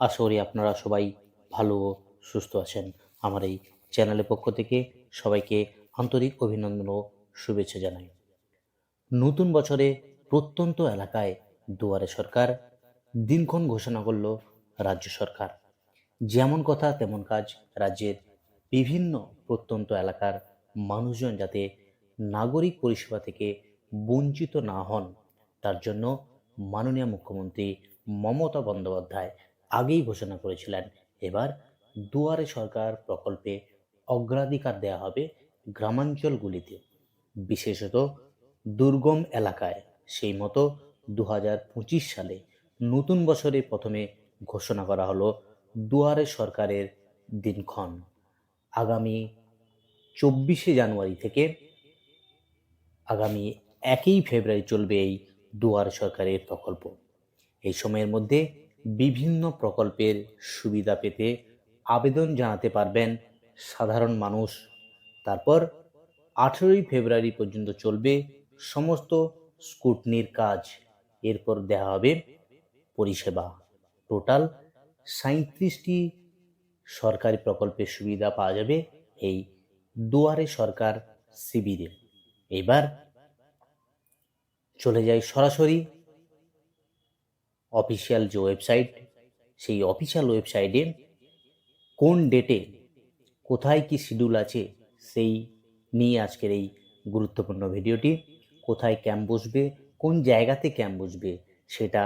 আশা করি আপনারা সবাই ভালো ও সুস্থ আছেন। আমার এই চ্যানেলের পক্ষ থেকে সবাইকে আন্তরিক অভিনন্দন ও শুভেচ্ছা জানাই। নতুন বছরে প্রত্যন্ত এলাকায় দুয়ারে সরকার দিনক্ষণ ঘোষণা করল রাজ্য সরকার। যেমন কথা তেমন কাজ রাজ্যের বিভিন্ন প্রত্যন্ত এলাকার মানুষজন যাতে নাগরিক পরিষেবা থেকে বঞ্চিত না হন, তার জন্য মাননীয় মুখ্যমন্ত্রী মমতা বন্দ্যোপাধ্যায় আগেই ঘোষণা করেছিলেন। এবার দুয়ারে সরকার প্রকল্পে অগ্রাধিকার দেওয়া হবে গ্রামাঞ্চলগুলিতে। বিশেষত দুর্গম এলাকায় সেই মতো দু সালে নতুন বছরে প্রথমে ঘোষণা করা হলো দুয়ারে সরকারের দিনক্ষণ। আগামী চব্বিশে জানুয়ারি থেকে আগামী একই ফেব্রুয়ারি চলবে এই দুয়ারে সরকারের প্রকল্প। এই সময়ের মধ্যে বিভিন্ন প্রকল্পের সুবিধা পেতে আবেদন জানাতে পারবেন সাধারণ মানুষ। তারপর আঠেরোই ফেব্রুয়ারি পর্যন্ত চলবে সমস্ত স্কুটনির কাজ। এরপর দেওয়া হবে পরিষেবা। টোটাল সাঁত্রিশটি সরকারি প্রকল্পের সুবিধা পাওয়া যাবে এই দুয়ারে সরকার শিবিরে। এবার চলে যাই সরাসরি অফিসিয়াল যে ওয়েবসাইট সেই অফিসিয়াল ওয়েবসাইটে কোন ডেটে কোথায় কি শিডিউল আছে, সেই নিয়ে আজকের এই গুরুত্বপূর্ণ ভিডিওটি, কোথায় ক্যাম্প বসবে, কোন জায়গাতে ক্যাম্প বসবে, সেটা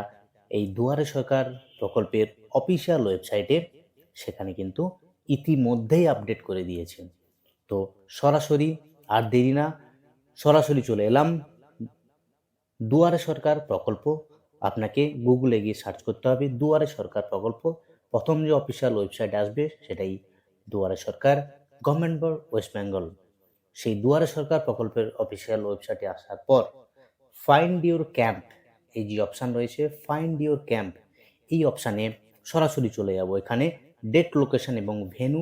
এই দুয়ারে সরকার প্রকল্পের অফিসিয়াল ওয়েবসাইটে সেখানে কিন্তু ইতিমধ্যেই আপডেট করে দিয়েছেন তো সরাসরি আর দেরি না, সরাসরি চলে এলাম দুয়ারে সরকার প্রকল্প আপনাকে গুগলে গিয়ে সার্চ করতে হবে দুয়ারে সরকার প্রকল্প। প্রথম যে অফিসিয়াল ওয়েবসাইট আসবে সেটাই Duare Sarkar government board West Bengal সেই দুয়ারে সরকার প্রকল্পের অফিসিয়াল ওয়েবসাইটে আসার পর ফাইন্ড ইউর ক্যাম্প এই যে অপশান রয়েছে ফাইন্ড ইউর ক্যাম্প এই অপশানে সরাসরি চলে যাব। এখানে ডেট লোকেশন এবং ভেনু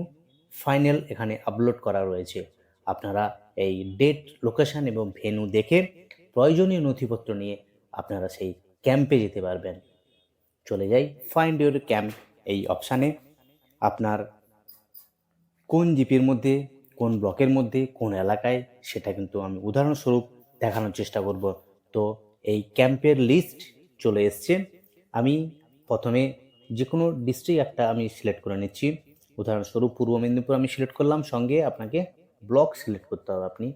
ফাইনাল এখানে আপলোড করা রয়েছে। আপনারা এই ডেট লোকেশন এবং ভেনু দেখে প্রয়োজনীয় নথিপত্র নিয়ে আপনারা সেই ক্যাম্পে যেতে পারবেন। চলে যাই ফাইন্ড ইউর ক্যাম্প এই অপশানে আপনার কোন জিপির মধ্যে, কোন ব্লকের মধ্যে, কোন এলাকায়, সেটা কিন্তু আমি উদাহরণস্বরূপ দেখানোর চেষ্টা করব। তো এই ক্যাম্পের লিস্ট চলে এসছে। আমি প্রথমে যে কোনো ডিস্ট্রিক্ট একটা আমি সিলেক্ট করে নিচ্ছি। উদাহরণস্বরূপ পূর্ব মেদিনীপুর আমি সিলেক্ট করলাম, সঙ্গে আপনাকে ব্লক সিলেক্ট করতে হবে। আপনি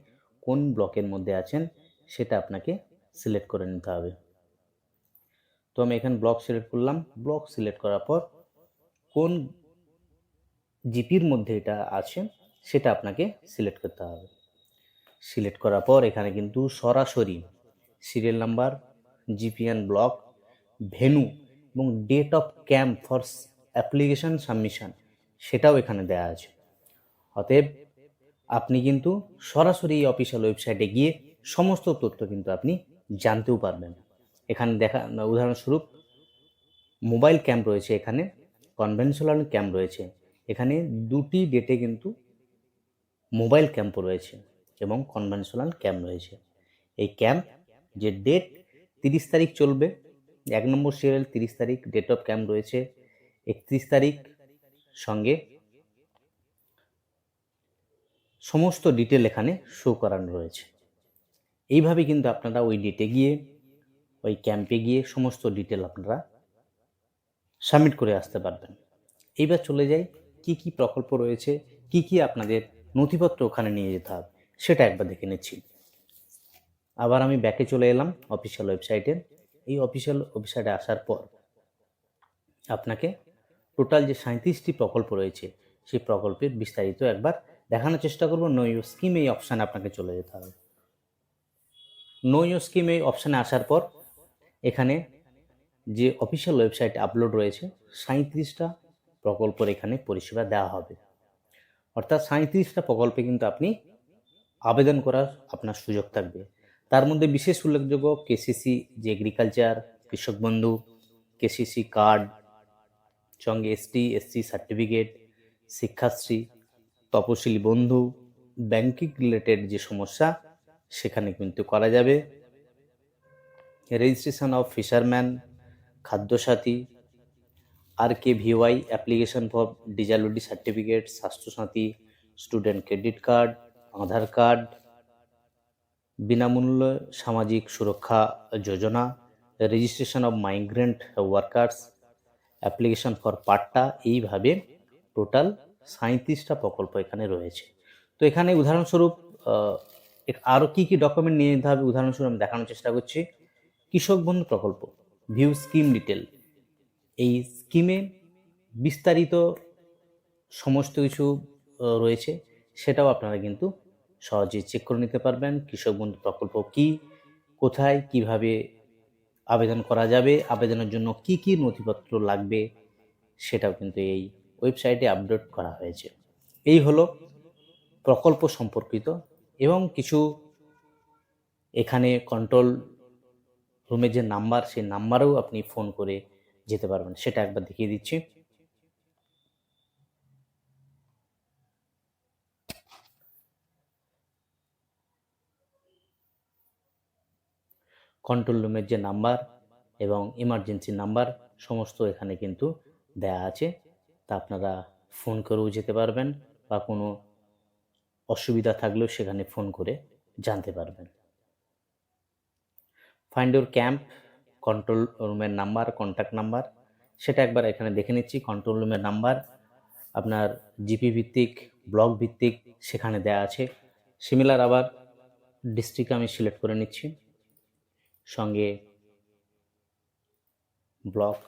কোন ব্লকের মধ্যে আছেন, সেটা আপনাকে সিলেক্ট করে নিতে হবে। তো আমি এখানে ব্লক সিলেক্ট করলাম। ব্লক সিলেক্ট করার পর কোন জিপির মধ্যে এটা আছে সেটা আপনাকে সিলেক্ট করতে হবে। সিলেক্ট করার পর এখানে কিন্তু সরাসরি serial number GPN block venue এবং date of camp for application submission সেটাও এখানে দেওয়া আছে। অতএব আপনি কিন্তু সরাসরি এই অফিসিয়াল ওয়েবসাইটে গিয়ে সমস্ত তথ্য কিন্তু আপনি জানতেও পারবেন। এখানে দেখা, উদাহরণস্বরূপ মোবাইল ক্যাম্প রয়েছে এখানে কনভেনশনাল ক্যাম্প রয়েছে। এখানে দুটি ডেটে কিন্তু মোবাইল ক্যাম্প রয়েছে এবং কনভেনশনাল ক্যাম্প রয়েছে। এই ক্যাম্প যে ডেট তিরিশ তারিখ চলবে, এক নম্বর সিরিয়াল তিরিশ তারিখ ডেট অফ ক্যাম্প রয়েছে, একত্রিশ তারিখ সঙ্গে সমস্ত ডিটেল এখানে শো করানো রয়েছে। এইভাবে কিন্তু আপনারা ওই ডেটে গিয়ে ওই ক্যাম্পে গিয়ে সমস্ত ডিটেল আপনারা সাবমিট করে আসতে পারবেন। এইবার চলে যাই, কি কি প্রকল্প রয়েছে, কি কি আপনাদের নথিপত্র ওখানে নিয়ে যেতে হবে, সেটা একবার দেখে নিচ্ছি। আবার আমি ব্যাকে চলে এলাম অফিসিয়াল ওয়েবসাইটে এই অফিসিয়াল ওয়েবসাইটে আসার পর আপনাকে টোটাল যে সাঁত্রিশটি প্রকল্প রয়েছে, সেই প্রকল্পের বিস্তারিত একবার দেখানোর চেষ্টা করব। নো ইউ স্কিম এই অপশানে আপনাকে চলে যেতে হবে। নো ইউ স্কিম এই অপশানে আসার পর এখানে যে অফিসিয়াল ওয়েবসাইট আপলোড রয়েছে সাঁত্রিশটা প্রকল্পের এখানে পরিষেবা দেওয়া হবে। অর্থাৎ সাঁত্রিশটা প্রকল্পে কিন্তু আপনি আবেদন করার আপনার সুযোগ থাকবে। তার মধ্যে বিশেষ উল্লেখযোগ্য কেসিসি যে agriculture Krishak Bandhu KCC card সঙ্গে ST SC certificate Shikshashree, Taposili Bandhu banking related যে সমস্যা, সেখানে কিন্তু করা যাবে। Registration of fisherman, Khadya Sathi, R K VY application for disability certificate, Swasthya Sathi, student credit card, Aadhaar card, বিনামূল্য সামাজিক সুরক্ষা যোজনা, registration of migrant workers, application for patta, এইভাবে টোটাল সাঁত্রিশটা প্রকল্প এখানে রয়েছে। তো এখানে উদাহরণস্বরূপ আরও কী কী ডকুমেন্ট নিয়ে নিতে হবে? উদাহরণস্বরূপ আমি দেখানোর চেষ্টা করছি। কৃষক বন্ধু প্রকল্প ভিউ স্কিম ডিটেল এই স্কিমে বিস্তারিত সমস্ত কিছু রয়েছে, সেটাও আপনারা কিন্তু সহজে চেক করে নিতে পারবেন, কৃষক বন্ধু প্রকল্প কি, কোথায়, কীভাবে আবেদন করা যাবে, আবেদনের জন্য কি কি নথিপত্র লাগবে, সেটাও কিন্তু এই ওয়েবসাইটে আপডেট করা হয়েছে। এই হলো প্রকল্প সম্পর্কিত এবং কিছু এখানে কন্ট্রোল রুমের যে নাম্বার সেই নাম্বারেও আপনি ফোন করে যেতে পারবেন। সেটা একবার দেখিয়ে দিচ্ছি। কন্ট্রোল রুমের যে নাম্বার এবং ইমার্জেন্সি নাম্বার সমস্ত এখানে কিন্তু দেয়া আছে। তা আপনারা ফোন করেও যেতে পারবেন বা কোনো অসুবিধা থাকলেও সেখানে ফোন করে জানতে পারবেন। ফাইন্ড ইউর ক্যাম্প কন্ট্রোল রুমের নাম্বার কন্ট্যাক্ট নাম্বার সেটা একবার এখানে দেখে নিচ্ছি কন্ট্রোল রুমের নাম্বার আপনার জিপি ভিত্তিক ব্লক ভিত্তিক সেখানে দেয়া আছে। সিমিলার আবার ডিস্ট্রিক্ট আমি সিলেক্ট করে নিচ্ছি। সঙ্গে ব্লক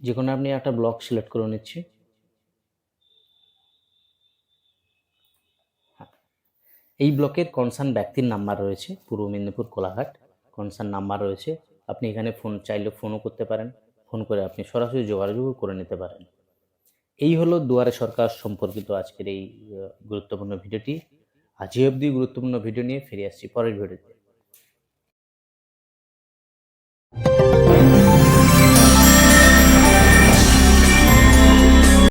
যে কোনো আপনি একটা ব্লক সিলেক্ট করে নিচ্ছি। এই ব্লকের কনসার্ন ব্যক্তির নাম্বার রয়েছে, পূর্ব মেদিনীপুর কোলাঘাট। কনসার্ন নাম্বার রয়েছে, আপনি এখানে ফোন চাইলে ফোনও করতে পারেন। ফোন করে আপনি সরাসরি যোগাযোগও করে নিতে পারেন। এই হলো দুয়ারে সরকার সম্পর্কিত আজকের এই গুরুত্বপূর্ণ ভিডিওটি আজই অবধি গুরুত্বপূর্ণ ভিডিও নিয়ে ফিরে আসছি, পরের ভিডিওতে